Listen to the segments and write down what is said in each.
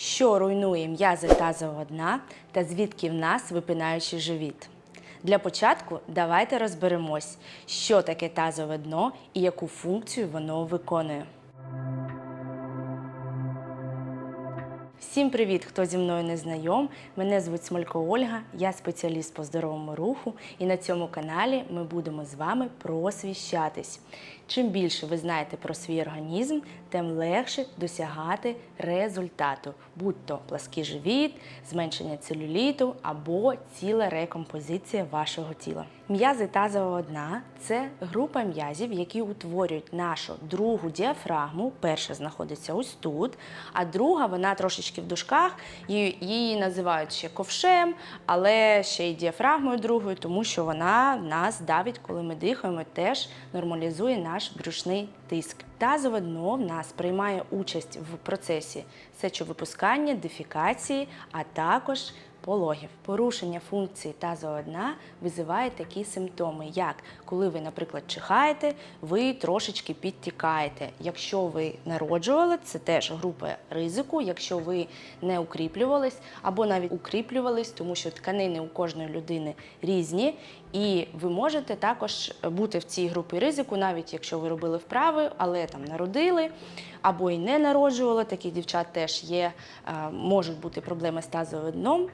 що руйнує м'язи тазового дна та звідки в нас випинаючий живіт. Для початку давайте розберемось, що таке тазове дно і яку функцію воно виконує. Всім привіт, хто зі мною не знайом. Мене звуть Смолько Ольга, я спеціаліст по здоровому руху, і на цьому каналі ми будемо з вами просвіщатись. Чим більше ви знаєте про свій організм, тим легше досягати результату, будь то плаский живіт, зменшення целюліту або ціла рекомпозиція вашого тіла. М'язи тазового дна це група м'язів, які утворюють нашу другу діафрагму. Перша знаходиться ось тут, а друга вона трошечки в дужках. Її, називають ще ковшем, але ще й діафрагмою другою, тому що вона нас давить, коли ми дихаємо, теж нормалізує наш брюшний тиск. Тазове дно в нас приймає участь в процесі сечовипускання, дефікації, а також пологів. Порушення функції тазового дна визиває такі симптоми, як коли ви, наприклад, чихаєте, ви трошечки підтікаєте. Якщо ви народжували, це теж група ризику. Якщо ви не укріплювались або навіть укріплювались, тому що тканини у кожної людини різні, і ви можете також бути в цій групі ризику, навіть якщо ви робили вправи, але там народили або і не народжували. Такі дівчат теж є, е, можуть бути проблеми з тазовим дном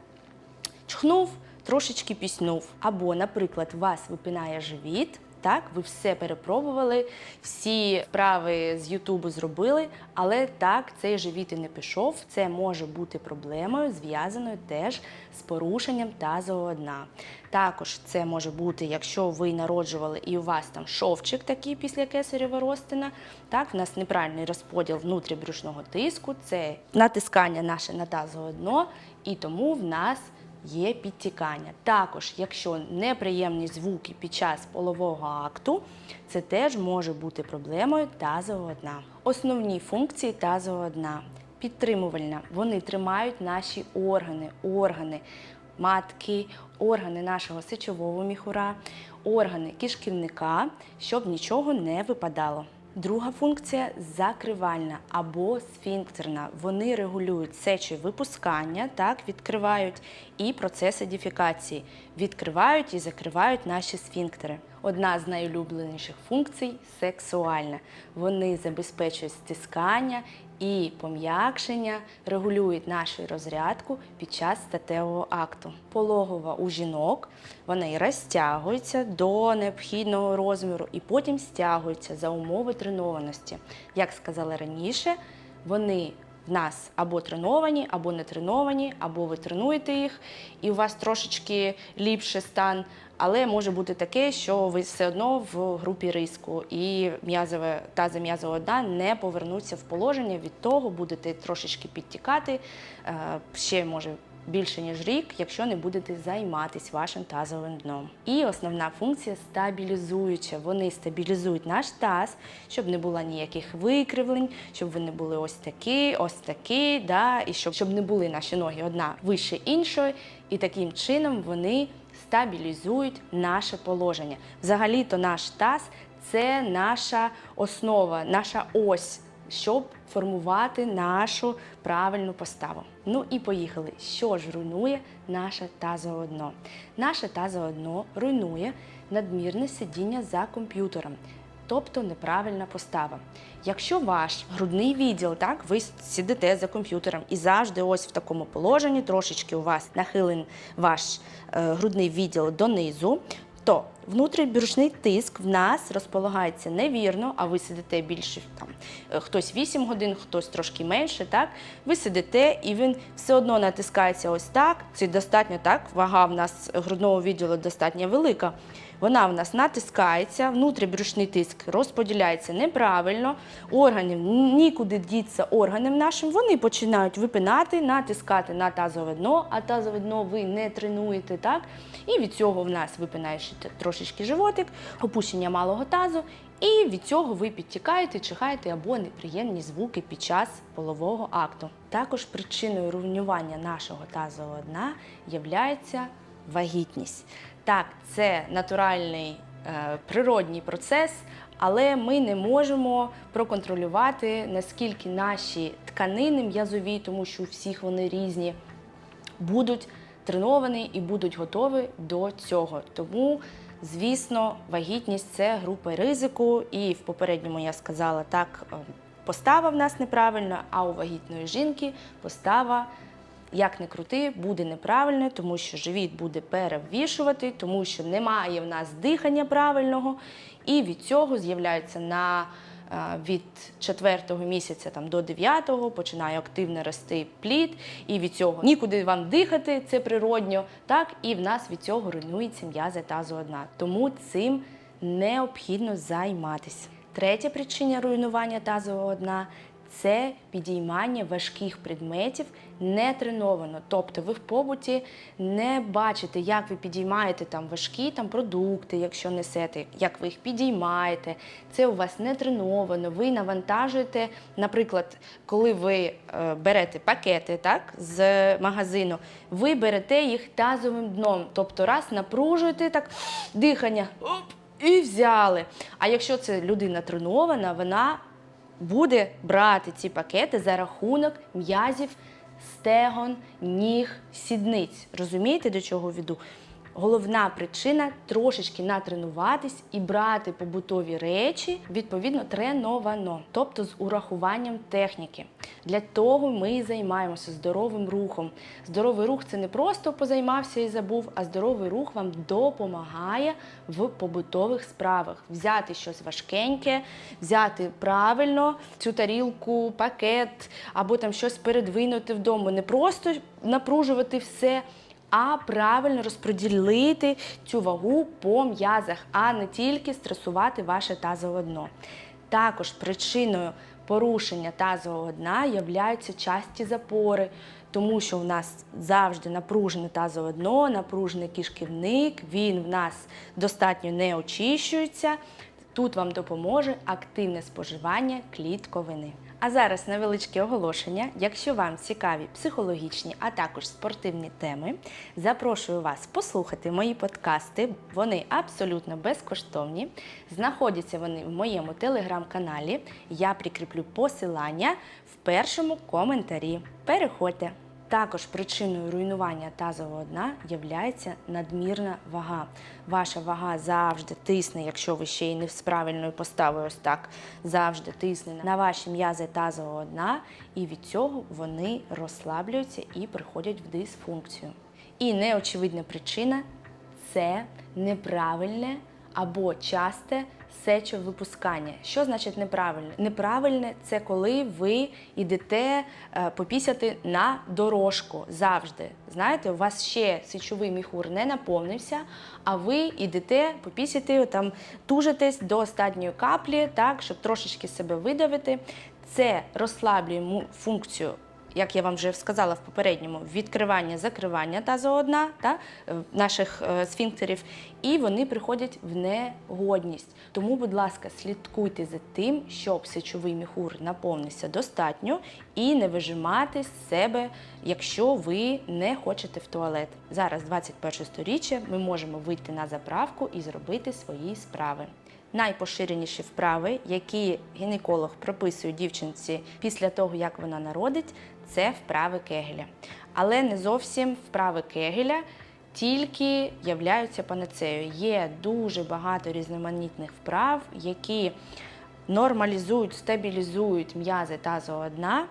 чхнув, трошечки піснув. Або, наприклад, вас випинає живіт. Так, ви все перепробували, всі вправи з Ютубу зробили, але так цей живіт і не пішов. Це може бути проблемою, зв'язаною теж з порушенням тазового дна. Також це може бути, якщо ви народжували і у вас там шовчик такий після кесарєва розтина. Так, в нас неправильний розподіл внутрібрюшного тиску, це натискання наше на тазове дно, і тому в нас є підтікання. Також, якщо неприємні звуки під час полового акту, це теж може бути проблемою тазового дна. Основні функції тазового дна підтримувальна. Вони тримають наші органи, органи матки, органи нашого сечового міхура, органи кишківника, щоб нічого не випадало. Друга функція закривальна або сфінктерна. Вони регулюють сечі випускання, так, відкривають і процес едіфікації. Відкривають і закривають наші сфінктери. Одна з найулюбленіших функцій сексуальна. Вони забезпечують стискання і пом'якшення, регулюють нашу розрядку під час статевого акту. Пологова у жінок вона розтягується до необхідного розміру, і потім стягується за умови тренованості. Як сказала раніше, вони в нас або треновані, або не треновані, або ви тренуєте їх, і у вас трошечки ліпший стан. Але може бути таке, що ви все одно в групі риску, і м'язове таза м'язового дна не повернуться в положення. Від того будете трошечки підтікати. е, Ще може більше ніж рік, якщо не будете займатися вашим тазовим дном. І основна функція стабілізуюча. Вони стабілізують наш таз, щоб не було ніяких викривлень, щоб вони були ось такі, ось такі, да, і щоб, щоб не були наші ноги одна вище іншої. І таким чином вони стабілізують наше положення. Взагалі-то наш таз це наша основа, наша ось, щоб формувати нашу правильну поставу. Ну і поїхали. Що ж руйнує наше тазове дно? Наше тазове дно руйнує надмірне сидіння за комп'ютером. Тобто неправильна постава. Якщо ваш грудний відділ, так, ви сидите за комп'ютером і завжди ось в такому положенні, трошечки у вас нахилен ваш е, грудний відділ донизу, то внутрібрюшний тиск в нас розполагається невірно, а ви сидите більше там е, хтось 8 годин, хтось трошки менше. Так ви сидите, і він все одно натискається ось так. Це достатньо так. Вага в нас грудного відділу достатньо велика. Вона в нас натискається, внутрібрюшний тиск розподіляється неправильно, органів нікуди діться органам нашим, вони починають випинати, натискати на тазове дно, а тазове дно ви не тренуєте, так? І від цього в нас випинає трошечки животик, опущення малого тазу, і від цього ви підтікаєте, чихаєте або неприємні звуки під час полового акту. Також причиною руйнування нашого тазового дна являється вагітність. Так, це натуральний е, природній процес, Але ми не можемо проконтролювати, наскільки наші тканини м'язові, тому що у всіх вони різні, будуть треновані і будуть готові до цього. Тому, звісно, вагітність це група ризику, і в попередньому я сказала так, е, постава в нас неправильна, а у вагітної жінки постава. Як не крути, буде неправильно, тому що живіт буде перевішувати, тому що немає в нас дихання правильного, і від цього з'являється на е, від 4 місяця там, до 9 починає активно рости плід, і від цього нікуди вам дихати, це природньо, так, і в нас від цього руйнується м'язи тазу одна. Тому цим необхідно займатися. Третя причина руйнування тазового дна це підіймання важких предметів не треновано. Тобто ви в побуті не бачите, як ви підіймаєте там важкі там, продукти, якщо несете, як ви їх підіймаєте. Це у вас не треновано. Ви навантажуєте, наприклад, коли ви е, берете пакети так, з магазину, ви берете їх тазовим дном. Тобто раз напружуєте так дихання. Оп, і взяли. А якщо це людина тренована, вона буде брати ці пакети за рахунок м'язів, стегон, ніг, сідниць. Розумієте, до чого веду? Головна причина трошечки натренуватись і брати побутові речі відповідно треновано, тобто з урахуванням техніки. Для того ми і займаємося здоровим рухом. Здоровий рух це не просто позаймався і забув, а здоровий рух вам допомагає в побутових справах. Взяти щось важкеньке, взяти правильно цю тарілку, пакет або там щось передвинути вдома. Не просто напружувати все а правильно розподілити цю вагу по м'язах, а не тільки стресувати ваше тазове дно. Також причиною порушення тазового дна являються часті запори, тому що в нас завжди напружене тазове дно, напружений кишківник, він в нас достатньо не очищується. Тут вам допоможе активне споживання клітковини. А зараз невеличке оголошення. Якщо вам цікаві психологічні, а також спортивні теми, запрошую вас послухати мої подкасти. Вони абсолютно безкоштовні. Знаходяться вони в моєму телеграм-каналі. Я прикріплю посилання в першому коментарі. Переходьте! Також причиною руйнування тазового дна є надмірна вага. Ваша вага завжди тисне, якщо ви ще й не з правильною поставою, ось так завжди тисне на ваші м'язи тазового дна, і від цього вони розслаблюються і приходять в дисфункцію. І неочевидна причина це неправильне або часте сечовипускання. Що значить неправильне? Неправильне це коли ви йдете е, попісяти на дорожку завжди. Знаєте, у вас ще сечовий міхур не наповнився, а ви йдете попісяти, там тужитесь до останньої каплі, так, щоб трошечки себе видавити. Це розслаблює функцію як я вам вже сказала в попередньому, відкривання, закривання тазового дна та, е, наших е, сфінктерів, і вони приходять в негодність. Тому, будь ласка, слідкуйте за тим, щоб сечовий міхур наповнився достатньо і не вижимати з себе, якщо ви не хочете в туалет. Зараз 21 сторіччя, ми можемо вийти на заправку і зробити свої справи найпоширеніші вправи, які гінеколог прописує дівчинці після того, як вона народить, це вправи кегеля. Але не зовсім вправи кегеля. Тільки являються панацеєю. Є дуже багато різноманітних вправ, які нормалізують, стабілізують м'язи тазового дна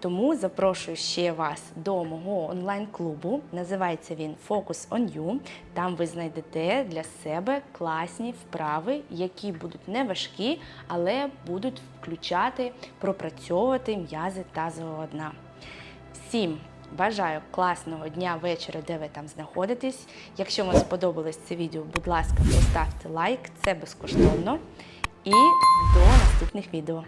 тому запрошую ще вас до мого онлайн-клубу. Називається він Focus on You. Там ви знайдете для себе класні вправи, які будуть не важкі, але будуть включати, пропрацьовувати м'язи тазового дна. Всім! Бажаю класного дня, вечора, де ви там знаходитесь. Якщо вам сподобалось це відео, будь ласка, поставте лайк, це безкоштовно. І до наступних відео.